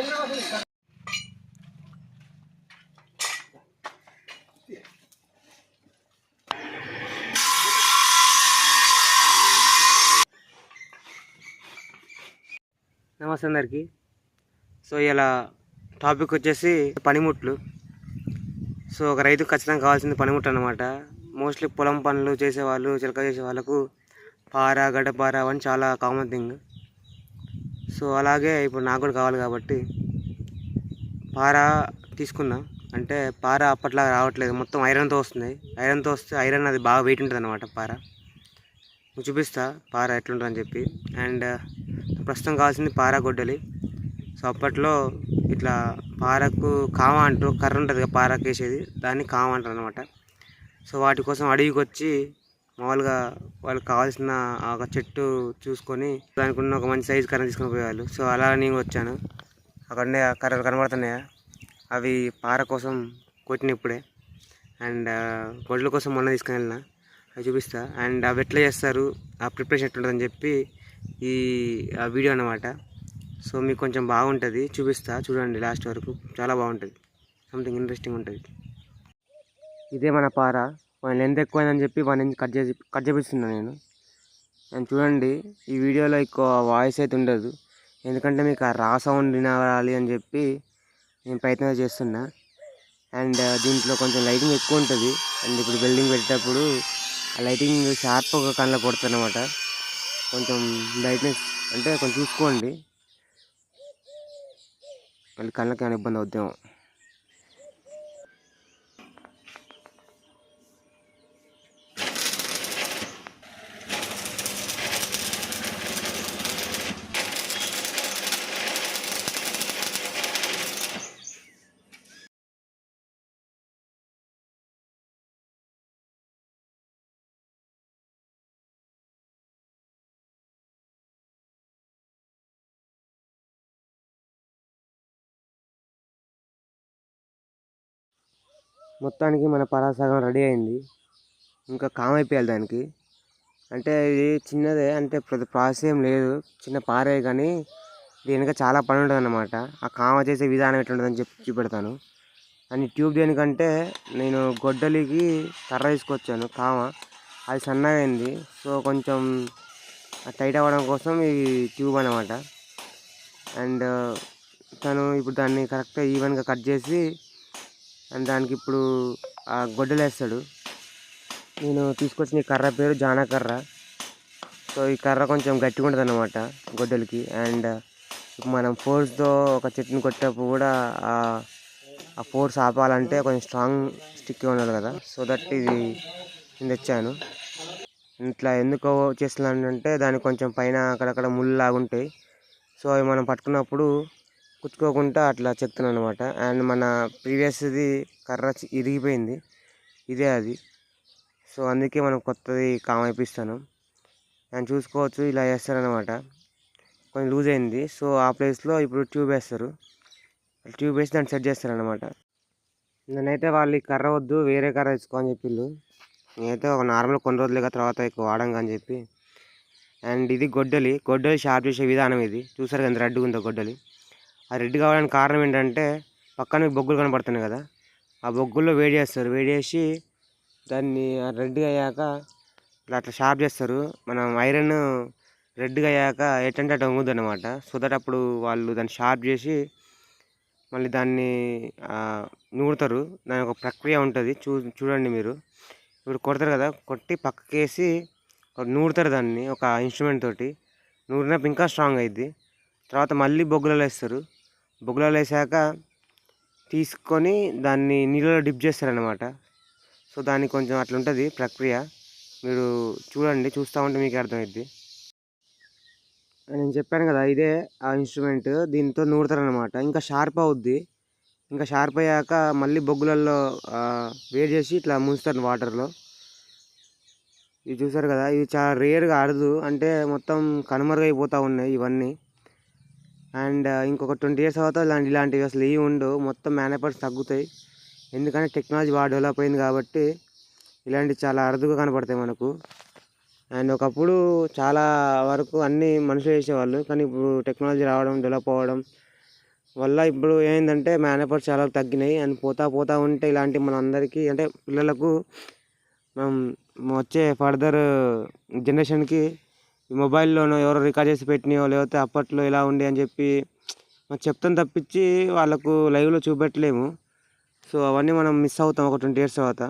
నమస్తే అందరికి. సో ఇలా టాపిక్ వచ్చేసి పనిముట్లు. సో ఒక రైతుకు ఖచ్చితంగా కావాల్సింది పనిముట్లు అనమాట మోస్ట్లీ పొలం పనులు చేసేవాళ్ళు చిలక చేసే వాళ్ళకు పార గడ్డపార అవన్నీ చాలా కామన్ థింగ్ సో అలాగే ఇప్పుడు నాకు కూడా కావాలి కాబట్టి పార తీసుకున్నా. అంటే పార అప్పట్లా రావట్లేదు. మొత్తం ఐరన్తో వస్తుంది. ఐరన్తో వస్తే ఐరన్ అది బాగా వెయిట్ ఉంటుంది అనమాట పార. మీకు చూపిస్తా పార ఎట్లుంటుందని చెప్పి. అండ్ ప్రస్తుతం కావాల్సింది పార గొడ్డలి. సో అప్పట్లో ఇట్లా పారకు కామ అంటూ కర్ర ఉంటుంది కదా పారకు వేసేది దాన్ని కామ అంటారు అనమాట సో వాటి కోసం అడవికి వచ్చి మామూలుగా వాళ్ళకి కావాల్సిన ఆ ఒక చెట్టు చూసుకొని దానికి ఉన్న ఒక మంచి సైజు కర్ర తీసుకొని పోయేవాళ్ళు. సో అలా నేను వచ్చాను. అక్కడ ఉండే కర్రలు కనబడుతున్నాయా? అవి పార కోసం కొట్టిన ఇప్పుడే. అండ్ గొడ్ల కోసం మొన్న తీసుకుని వెళ్ళిన. అవి చూపిస్తా. అండ్ అవి ఎట్లా చేస్తారు? ఆ ప్రిపరేషన్ ఎట్లుంటుందని చెప్పి ఈ ఆ వీడియో అన్నమాట. సో మీకు కొంచెం బాగుంటుంది. చూపిస్తా. చూడండి లాస్ట్ వరకు. చాలా బాగుంటుంది. సంథింగ్ ఇంట్రెస్టింగ్ ఉంటుంది. ఇదే మన పార. వన్ లెంత్ ఎక్కువైందని చెప్పి వన్ ఇంచ్ కట్ చేసి కట్ చేపిస్తున్నాను నేను. అండ్ చూడండి ఈ వీడియోలో ఎక్కువ వాయిస్ అయితే ఉండదు. ఎందుకంటే మీకు ఆ రా సౌండ్ వినాలి అని చెప్పి నేను ప్రయత్నం చేస్తున్నా. అండ్ దీంట్లో కొంచెం లైటింగ్ ఎక్కువ ఉంటుంది. అండ్ ఇప్పుడు బిల్డింగ్ పెట్టేటప్పుడు ఆ లైటింగ్ షార్ప్గా కళ్ళ కొడుతుందన్నమాట. కొంచెం లైట్నెస్ అంటే కొంచెం చూసుకోండి. మళ్ళీ కళ్ళకి ఏమైనా ఇబ్బంది అవుద్దేమో. మొత్తానికి మన పరా సగం రెడీ అయింది. ఇంకా కామ్ అయిపోయాలి దానికి. అంటే ఇది చిన్నదే అంటే పెద్ద ప్రాసెస్ ఏం లేదు. చిన్న పారే కానీ దీనికి చాలా పని ఉంటుంది అన్నమాట ఆ కామ చేసే విధానం ఎట్లుంటుందని చెప్పి చూపెడతాను. అని ట్యూబ్ దేనికంటే నేను గొడ్డలికి కర్ర తీసుకొచ్చాను కామ. అది సన్నగా అయింది. సో కొంచెం టైట్ అవ్వడం కోసం ఈ ట్యూబ్ అనమాట అండ్ తను ఇప్పుడు దాన్ని కరెక్ట్గా ఈవెన్గా కట్ చేసి అండ్ దానికి ఇప్పుడు ఆ గొడ్డలు వేస్తాడు నేను తీసుకొచ్చిన ఈ కర్ర పేరు జానకర్ర. సో ఈ కర్ర కొంచెం గట్టిగా ఉంటుంది అనమాట గొడ్డలకి. అండ్ మనం ఫోర్స్తో ఒక చెట్టుని కొట్టేటప్పుడు కూడా ఆ ఆ ఫోర్స్ ఆపాలంటే కొంచెం స్ట్రాంగ్ స్టిక్ ఉండాలి కదా. సో దట్ ఇది నేను తెచ్చాను. ఇట్లా ఎందుకు చేస్తున్నానంటే దానికి కొంచెం పైన అక్కడక్కడ ముళ్ళు లాగుంటాయి. సో అవి మనం పట్టుకున్నప్పుడు కుచ్చుకోకుండా అట్లా చెప్తున్నాను అనమాట అండ్ మన ప్రీవియస్ది కర్ర ఇరిగిపోయింది. ఇదే అది. సో అందుకే మనం కొత్తది కామైపిస్తాను అండ్ చూసుకోవచ్చు ఇలా వేస్తారనమాట కొంచెం లూజ్ అయింది. సో ఆ ప్లేస్లో ఇప్పుడు ట్యూబ్ వేస్తారు. ట్యూబ్ వేసి దాన్ని సెట్ చేస్తారనమాట నేనైతే వాళ్ళు ఈ కర్ర వద్దు వేరే కర్ర తెచ్చుకో అని చెప్పిళ్ళు. నేనైతే ఒక నార్మల్ కొన్ని రోజులుగా తర్వాత ఎక్కువ వాడంగా అని చెప్పి. అండ్ ఇది గొడ్డలి. గొడ్డలి షార్ప్ చేసే విధానం ఇది. చూసారు కదా రెడ్గా ఉందో గొడ్డలి. ఆ రెడ్ కావడానికి కారణం ఏంటంటే పక్కన బొగ్గులు కనపడుతున్నాయి కదా. ఆ బొగ్గుల్లో వేడి చేస్తారు. వేడి చేసి దాన్ని రెడ్గా అయ్యాక ఇట్లా అట్లా షార్ప్ చేస్తారు. మనం ఐరన్ రెడ్గా అయ్యాక ఎట్టంటే అటు వంగుద్ది అనమాట సో దట్ అప్పుడు వాళ్ళు దాన్ని షార్ప్ చేసి మళ్ళీ దాన్ని ఆ, నూరుతారు. దాని ఒక ప్రక్రియ ఉంటుంది. చూ చూడండి మీరు. ఇప్పుడు కొడతారు కదా కొట్టి పక్కకేసి నూరుతారు దాన్ని ఒక ఇన్స్ట్రుమెంట్ తోటి. నూరినప్పుడు ఇంకా స్ట్రాంగ్ అయ్యిద్ది తర్వాత మళ్ళీ బొగ్గులలో వేస్తారు. బొగ్గులలో వేసాక తీసుకొని దాన్ని నీళ్ళలో డిప్ చేస్తారనమాట సో దానికి కొంచెం అట్లా ఉంటుంది ప్రక్రియ. మీరు చూడండి చూస్తూ ఉంటే మీకు అర్థమైద్ది. నేను చెప్పాను కదా ఇదే ఆ ఇన్స్ట్రుమెంట్ దీంతో నూరుతారనమాట ఇంకా షార్ప్ అవుద్ది. ఇంకా షార్ప్ అయ్యాక మళ్ళీ బొగ్గులలో వేడి చేసి ఇట్లా ముంచుతారు వాటర్లో. ఇది చూసారు కదా ఇది చాలా రేర్గా ఆడదు. అంటే మొత్తం కనుమరుగైపోతూ ఉన్నాయి ఇవన్నీ. అండ్ ఇంకొక ట్వంటీ ఇయర్స్ తర్వాత ఇలాంటి ఇలాంటివి అసలు ఏవి ఉండవు. మొత్తం మ్యానుఫ్యాక్చర్స్ తగ్గుతాయి. ఎందుకంటే టెక్నాలజీ బాగా డెవలప్ అయింది కాబట్టి ఇలాంటివి చాలా అరుదుగా కనపడతాయి మనకు. అండ్ ఒకప్పుడు చాలా వరకు అన్నీ మనుషులు చేసేవాళ్ళు. కానీ ఇప్పుడు టెక్నాలజీ రావడం డెవలప్ అవ్వడం వల్ల ఇప్పుడు ఏంటంటే మేనపర్ చాలా తగ్గినాయి. అండ్ పోతా పోతా ఉంటే ఇలాంటి మన అందరికీ అంటే పిల్లలకు మనం వచ్చే ఫర్దర్ జనరేషన్కి మొబైల్లోనో ఎవరో రికార్డ్ చేసి పెట్టినాయో లేకపోతే అప్పట్లో ఇలా ఉండే అని చెప్పి మనం చెప్తాం తప్పించి వాళ్ళకు లైవ్లో చూపెట్టలేము. సో అవన్నీ మనం మిస్ అవుతాం ఒక ట్వంటీ ఇయర్స్ తర్వాత.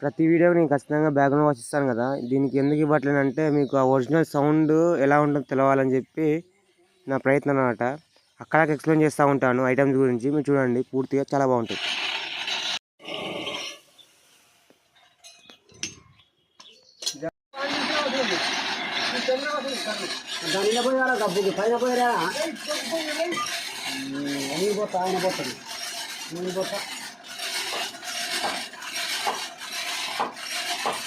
ప్రతి వీడియోకి నేను ఖచ్చితంగా బ్యాక్గ్రౌండ్ వాచ్ ఇస్తాను కదా. దీనికి ఎందుకు ఇవ్వట్లేనంటే మీకు ఆ ఒరిజినల్ సౌండ్ ఎలా ఉంటుందో తెలవాలని చెప్పి నా ప్రయత్నం అనమాట అక్కడ ఎక్స్ప్లెయిన్ చేస్తూ ఉంటాను ఐటమ్స్ గురించి. మీరు చూడండి పూర్తిగా చాలా బాగుంటుంది. పోయారా డబ్బుకి పైన పోయారా పోతా ఆయన పోతాను నేను పోతా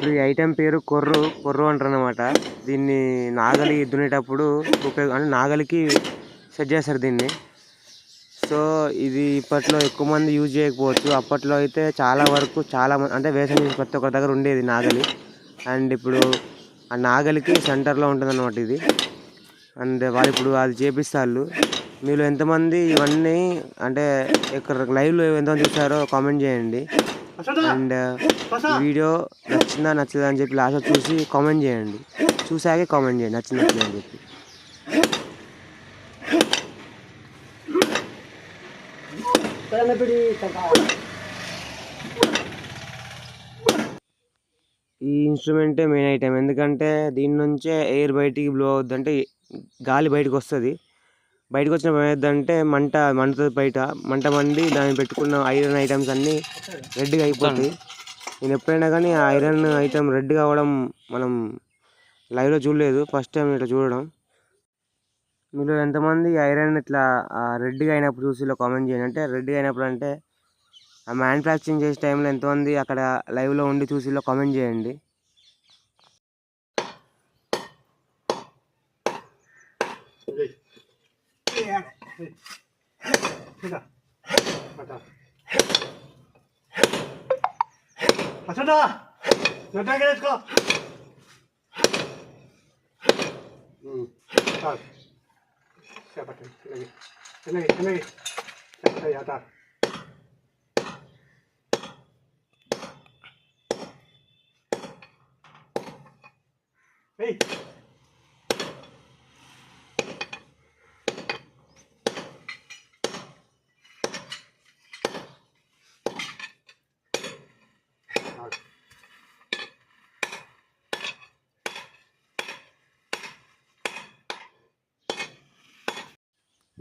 ఇప్పుడు ఈ ఐటెం పేరు కొర్రు కొర్రు అంటారు అనమాట దీన్ని నాగలి దున్నేటప్పుడు ఉపయోగ అంటే నాగలికి సెట్ చేస్తారు దీన్ని. సో ఇది ఇప్పట్లో ఎక్కువ మంది యూజ్ చేయకపోవచ్చు. అప్పట్లో అయితే చాలా వరకు చాలా మంది అంటే వేసవి ప్రతి ఒక్కరి దగ్గర ఉండేది నాగలి. అండ్ ఇప్పుడు ఆ నాగలికి సెంటర్లో ఉంటుంది అనమాట ఇది. అండ్ వాళ్ళు ఇప్పుడు అది చేపిస్తారు. మీరు ఎంతమంది ఇవన్నీ అంటే ఇక్కడ లైవ్లో ఎంతమంది చూసారో కామెంట్ చేయండి. అండ్ వీడియో నచ్చిందా నచ్చదా అని చెప్పి లాస్ట్ చూసి కామెంట్ చేయండి. చూసాకే కామెంట్ చేయండి నచ్చింది నచ్చలేదు అని చెప్పి. ఈ ఇన్స్ట్రుమెంటే మెయిన్ ఐటెం. ఎందుకంటే దీని నుంచే ఎయిర్ బయటికి బ్లో అవుద్ది అంటే గాలి బయటకు వస్తుంది. బయటకు వచ్చిన ఏమవుద్దంటే మంట మండుతుంది బయట మంట మండి దాన్ని పెట్టుకున్న ఐరన్ ఐటమ్స్ అన్నీ రెడ్గా అయిపోతాయి. నేను ఎప్పుడైనా కానీ ఆ ఐరన్ ఐటమ్ రెడ్ కావడం మనం లైవ్లో చూడలేదు. ఫస్ట్ టైం ఇట్లా చూడడం. మీరు ఎంతమంది ఐరన్ ఇట్లా రెడ్గా అయినప్పుడు చూసి ఇలా కామెంట్ చేయండి. అంటే రెడ్గా అయినప్పుడు అంటే ఆ మ్యానుఫ్యాక్చరింగ్ చేసే టైంలో ఎంతమంది అక్కడ లైవ్లో ఉండి చూసి ఇలా కామెంట్ చేయండి. 된다. 맞다. 맞췄다. 여덟 개 됐고. 음. 자, 자, 맞다. 여기, 여기, 여기. 자, 야다. 에이.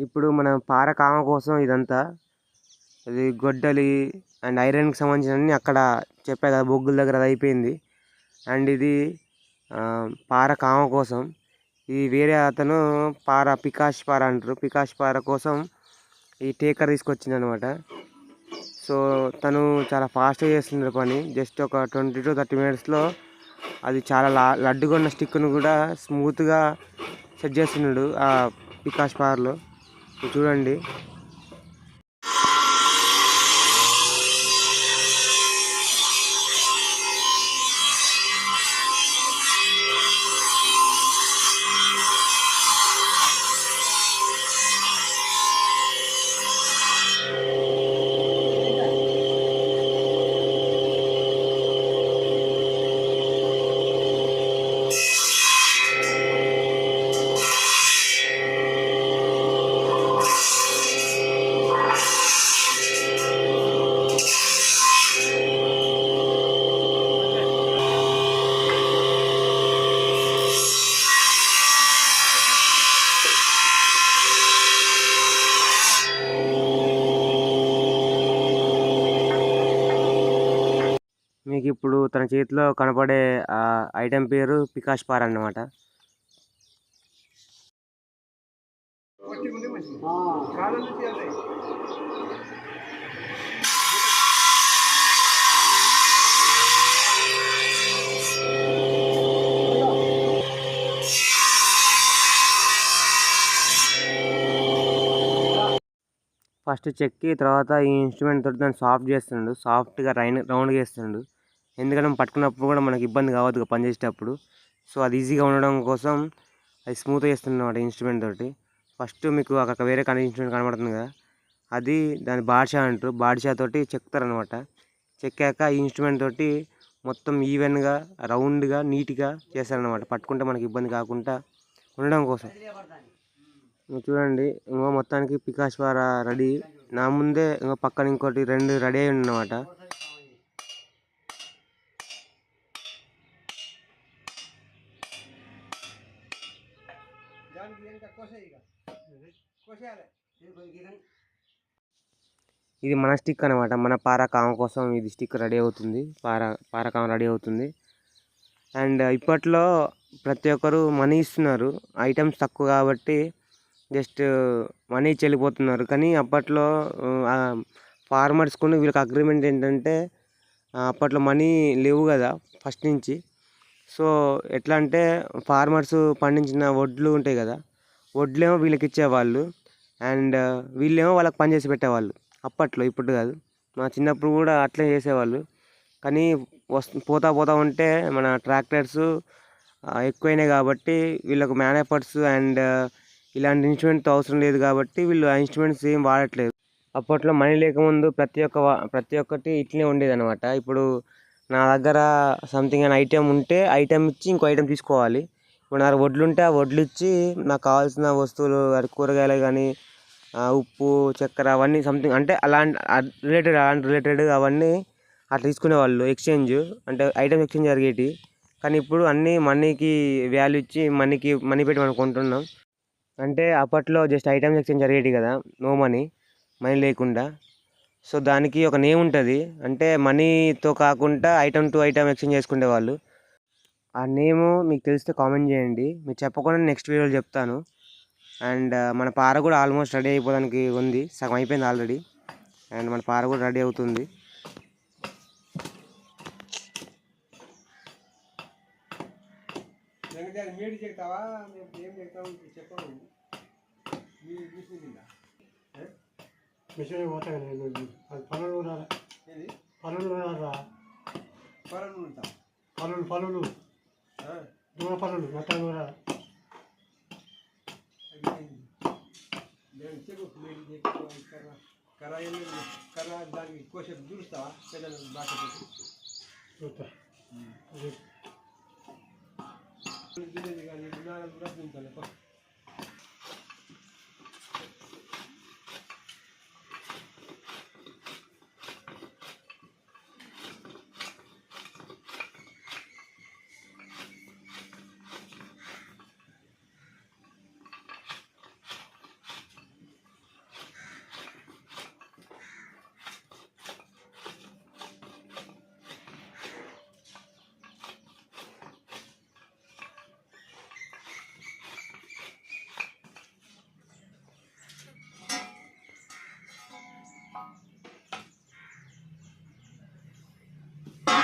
ఇప్పుడు మనం పారకామ కోసం ఇదంతా ఇది గొడ్డలి అండ్ ఐరన్కి సంబంధించిన అక్కడ చెప్పా కదా బొగ్గుల దగ్గర అది అయిపోయింది. అండ్ ఇది పారకామ పార కామ కోసం. ఈ వేరే అతను పార పికాష్ పార అంటారు. పికాష్ పార కోసం ఈ టేకర్ తీసుకొచ్చింది అనమాట సో తను చాలా ఫాస్ట్గా చేస్తున్నాడు పని. జస్ట్ ఒక ట్వంటీ టు థర్టీ మినిట్స్లో అది చాలా లా లడ్డుగా ఉన్న స్టిక్ను కూడా స్మూత్గా సెట్ చేస్తున్నాడు ఆ పికాష్ పార్లో. చూడండి. చేతిలో కనపడే ఐటెం పేరు పికాష్ పార్ అన్నమాట. ఫస్ట్ చెక్కి తర్వాత ఈ ఇన్స్ట్రుమెంట్ తోటి దాన్ని సాఫ్ట్ చేస్తున్నాడు. సాఫ్ట్గా రైన్ రౌండ్గా వేస్తున్నాడు. ఎందుకంటే మనం పట్టుకున్నప్పుడు కూడా మనకి ఇబ్బంది కావద్దు పనిచేసేటప్పుడు సో అది ఈజీగా ఉండడం కోసం అది స్మూత్గా చేస్తున్నమాట ఇన్స్ట్రుమెంట్ తోటి. ఫస్ట్ మీకు అక్కడ వేరే కనీ ఇన్స్ట్రుమెంట్ కనబడుతుంది కదా. అది దాని బాడ్షా అంటారు. బాడ్షా తోటి చెక్తారనమాట చెక్కాక ఈ ఇన్స్ట్రుమెంట్ తోటి మొత్తం ఈవెన్గా రౌండ్గా నీట్గా చేస్తారనమాట పట్టుకుంటే మనకి ఇబ్బంది కాకుండా ఉండడం కోసం. చూడండి ఇంకో మొత్తానికి పికాష్ వారా రెడీ. నా ముందే ఇంకో పక్కన ఇంకోటి రెండు రెడీ అయి ఉన్నమాట ఇది మన స్టిక్ అనమాట మన పారకామ కోసం ఇది స్టిక్ రెడీ అవుతుంది. పార పారకామ రెడీ అవుతుంది. అండ్ ఇప్పట్లో ప్రతి ఒక్కరు మనీ ఇస్తున్నారు. ఐటమ్స్ తక్కువ కాబట్టి జస్ట్ మనీ చెల్లిపోతున్నారు. కానీ అప్పట్లో ఫార్మర్స్కు వీళ్ళకి అగ్రిమెంట్ ఏంటంటే అప్పట్లో మనీ లేవు కదా ఫస్ట్ నుంచి. సో ఎట్లా అంటే ఫార్మర్స్ పండించిన వడ్లు ఉంటాయి కదా వడ్లేమో వీళ్ళకి ఇచ్చేవాళ్ళు. అండ్ వీళ్ళేమో వాళ్ళకి పని చేసి పెట్టేవాళ్ళు. అప్పట్లో ఇప్పుడు కాదు. మా చిన్నప్పుడు కూడా అట్లే చేసేవాళ్ళు. కానీ వస్తు పోతా పోతా ఉంటే మన ట్రాక్టర్స్ ఎక్కువైనాయి కాబట్టి వీళ్ళకు మ్యానేపర్స్ అండ్ ఇలాంటి ఇన్స్ట్రుమెంట్ అవసరం లేదు కాబట్టి వీళ్ళు ఆ ఇన్స్ట్రుమెంట్స్ ఏం వాడట్లేదు. అప్పట్లో మనీ లేకముందు ప్రతి ఒక్క వా- ప్రతి ఒక్కటి ఇట్లనే ఉండేదనమాట ఇప్పుడు నా దగ్గర సంథింగ్ అని ఐటెం ఉంటే ఐటెం ఇచ్చి ఇంకో ఐటెం తీసుకోవాలి. ఇప్పుడు వడ్లు ఉంటే ఆ వడ్లు ఇచ్చి నాకు కావాల్సిన వస్తువులు అది కూరగాయలు కానీ ఉప్పు చక్కెర అవన్నీ సంథింగ్ అంటే అలాంటి రిలేటెడ్ అలాంటి రిలేటెడ్ అవన్నీ అట్లా తీసుకునేవాళ్ళు ఎక్స్చేంజ్ అంటే ఐటమ్ ఎక్స్చేంజ్ జరిగేటి. కానీ ఇప్పుడు అన్నీ మనీకి వాల్యూ ఇచ్చి మనీకి మనీ పెట్టి మనం కొంటున్నాం. అంటే అప్పట్లో జస్ట్ ఐటమ్స్ ఎక్స్చేంజ్ జరిగేటి కదా నో మనీ మనీ లేకుండా. సో దానికి ఒక నేమ్ ఉంటుంది. అంటే మనీతో కాకుండా ఐటమ్ టు ఐటమ్ ఎక్స్చేంజ్ చేసుకునేవాళ్ళు ఆ నేము మీకు తెలిస్తే కామెంట్ చేయండి. మీరు చెప్పకుండా నెక్స్ట్ వీడియోలో చెప్తాను. అండ్ మన పార కూడా ఆల్మోస్ట్ రెడీ అయిపోవడానికి ఉంది. సగం అయిపోయింది ఆల్రెడీ అండ్ మన పార కూడా రెడీ అవుతుంది మిషన్ కింద మిషన్ పోతా అది పనులు కూడా ఏది? పనులు కూడా పనులు ఉంటా పనులు పనులు. దూర పనులు మొత్తం కూడా ఏమి కర్ర దానికి కోసేపు దూరుస్తావా పెద్ద బాగా చూస్తా కానీ కూడా తింటాను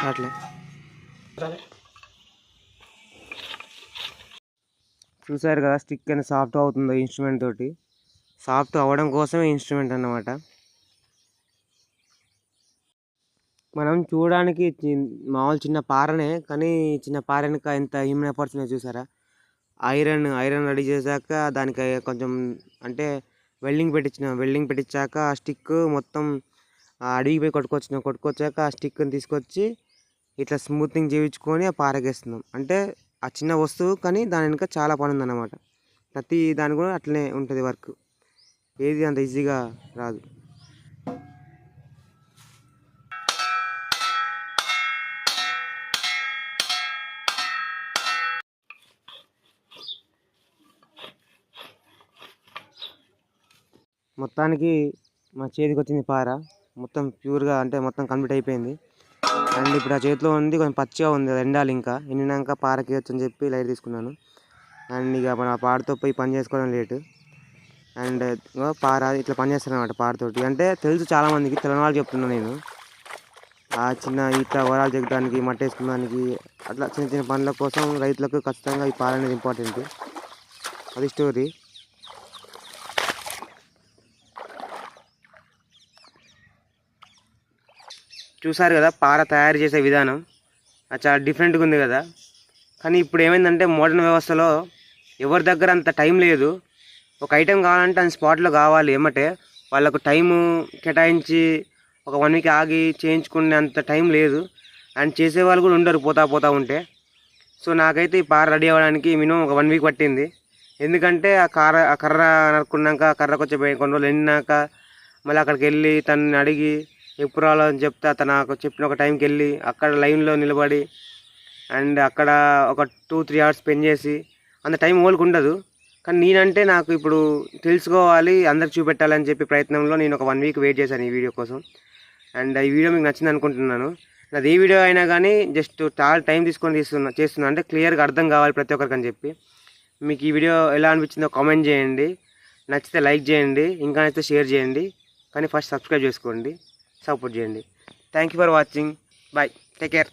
అట్లా చూసారు కదా స్టిక్ అని సాఫ్ట్ అవుతుందో ఇన్స్ట్రుమెంట్ తోటి. సాఫ్ట్ అవ్వడం కోసమే ఇన్స్ట్రుమెంట్ అన్నమాట. మనం చూడడానికి మామూలు చిన్న పారనే కానీ చిన్న పార ఎంత హ్యూమన్ ఎఫర్ట్స్ చూసారా? ఐరన్ ఐరన్ రెడీ చేశాక దానికి కొంచెం అంటే వెల్డింగ్ పెట్టించిన వెల్డింగ్ పెట్టించాక ఆ స్టిక్ మొత్తం ఆ అడవికి పోయి కొట్టుకొచ్చిన కొట్టుకొచ్చాక ఆ స్టిక్ని తీసుకొచ్చి ఇట్లా స్మూతింగ్ చేయించుకొని ఆ పారకేస్తున్నాం అంటే ఆ చిన్న వస్తువు కానీ దాని వెనుక చాలా పని ఉందన్నమాట ప్రతి దాని కూడా అట్లనే ఉంటుంది వర్క్. ఏది అంత ఈజీగా రాదు. మొత్తానికి మా చేతికి వచ్చింది పార. మొత్తం ప్యూర్గా అంటే మొత్తం కంప్లీట్ అయిపోయింది. అండ్ ఇప్పుడు ఆ చేతిలో ఉంది కొంచెం పచ్చిగా ఉంది ఎండాలి ఇంకా. ఎండినాక పారకి అని చెప్పి లైట్ తీసుకున్నాను. అండ్ ఇక మన పారతో పోయి పని చేసుకోవడం లేటు. అండ్ పార ఇట్లా పని చేస్తాను అనమాట పారతోటి. అంటే తెలుసు చాలామందికి తెలియని వాళ్ళు చెప్తున్నా నేను. ఆ చిన్న ఈత వరాలు చెక్కడానికి మట్టి అట్లా చిన్న చిన్న పనుల కోసం రైతులకు ఖచ్చితంగా ఈ పార అనేది ఇంపార్టెంట్ అది స్టోరీ చూసారు కదా పార తయారు చేసే విధానం. అది చాలా డిఫరెంట్గా ఉంది కదా. కానీ ఇప్పుడు ఏమైందంటే మోడర్న్ వ్యవస్థలో ఎవరి దగ్గర అంత టైం లేదు. ఒక ఐటెం కావాలంటే అది స్పాట్లో కావాలి. ఏమంటే వాళ్ళకు టైము కేటాయించి ఒక వన్ వీక్ ఆగి చేయించుకునే అంత టైం లేదు. అండ్ చేసే వాళ్ళు కూడా ఉండరు పోతా పోతా ఉంటే. సో నాకైతే ఈ పార రెడీ అవ్వడానికి మినిమం ఒక వన్ వీక్ పట్టింది. ఎందుకంటే ఆ కార ఆ కర్ర నరుక్కున్నాక కర్రకు వచ్చి కొన్ని రోజులు ఎండినాక మళ్ళీ అక్కడికి వెళ్ళి తనని అడిగి ఎప్పుడు రావాలని చెప్తే అతను నాకు చెప్పిన ఒక టైంకి వెళ్ళి అక్కడ లైన్లో నిలబడి అండ్ అక్కడ ఒక టూ త్రీ అవర్స్ స్పెండ్ చేసి అంత టైం ఓల్కి ఉండదు. కానీ నేనంటే నాకు ఇప్పుడు తెలుసుకోవాలి అందరికి చూపెట్టాలని చెప్పి ప్రయత్నంలో నేను ఒక వన్ వీక్ వెయిట్ చేశాను ఈ వీడియో కోసం. అండ్ ఈ వీడియో మీకు నచ్చింది అనుకుంటున్నాను. నాది ఏ వీడియో అయినా కానీ జస్ట్ చాలా టైం తీసుకొని తీస్తున్నా చేస్తున్నా. అంటే క్లియర్గా అర్థం కావాలి ప్రతి ఒక్కరికి అని చెప్పి. మీకు ఈ వీడియో ఎలా అనిపించిందో కామెంట్ చేయండి. నచ్చితే లైక్ చేయండి. ఇంకా నచ్చితే షేర్ చేయండి. కానీ ఫస్ట్ సబ్స్క్రైబ్ చేసుకోండి. సపోర్ట్ చేయండి. Thank you for watching bye take care